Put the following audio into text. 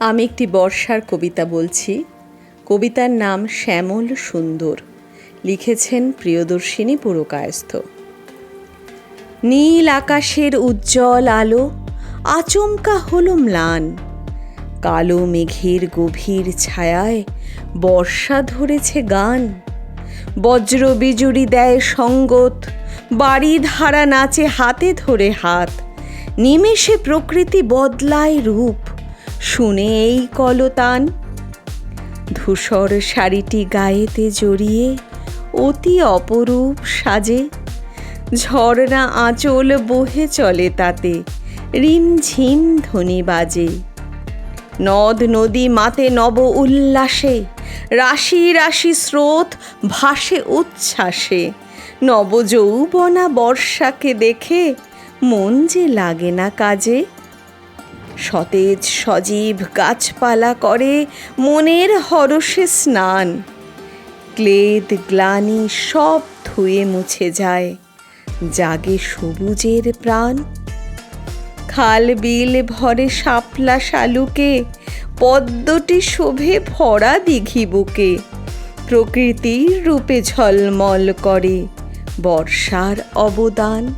আমি একটি বর্ষার কবিতা বলছি। কবিতার নাম শ্যামল সুন্দর। লিখেছেন প্রিয়দর্শিনী পুরকায়স্থ। নীল আকাশের উজ্জ্বল আলো, আচমকা হলো ম্লান কালো মেঘের গভীর ছায়ায় বর্ষা ধরেছে গান। বজ্র বিজুরি দেয় সঙ্গত, বাড়ি ধারা নাচে হাতে ধরে হাত। নিমেষে প্রকৃতি বদলায় রূপ। শুনে এই কলতান। ধূসর শাড়িটি গায়েতে জড়িয়ে অতি অপরূপ সাজে। ঝর্ণা আঁচল বহে চলে তাতে, রিমঝিম ধ্বনি বাজে। নদ নদী মাতে নব উল্লাসে, রাশি রাশি স্রোত ভাসে উচ্ছ্বাসে। নবযৌবনা বর্ষাকে দেখে মন যে লাগে না কাজে। সতেজ, সজীব গাছপালা করে মনের হরষে স্নান। ক্লেদ, গ্লানি সব ধুয়ে মুছে যায়, জাগে সবুজের প্রাণ। খাল বিল ভরে শাপলা শালুকে, পদ্মটি শোভে ভরা দিঘি বুকে। প্রকৃতির রূপে ঝলমল করে বর্ষার অবদান।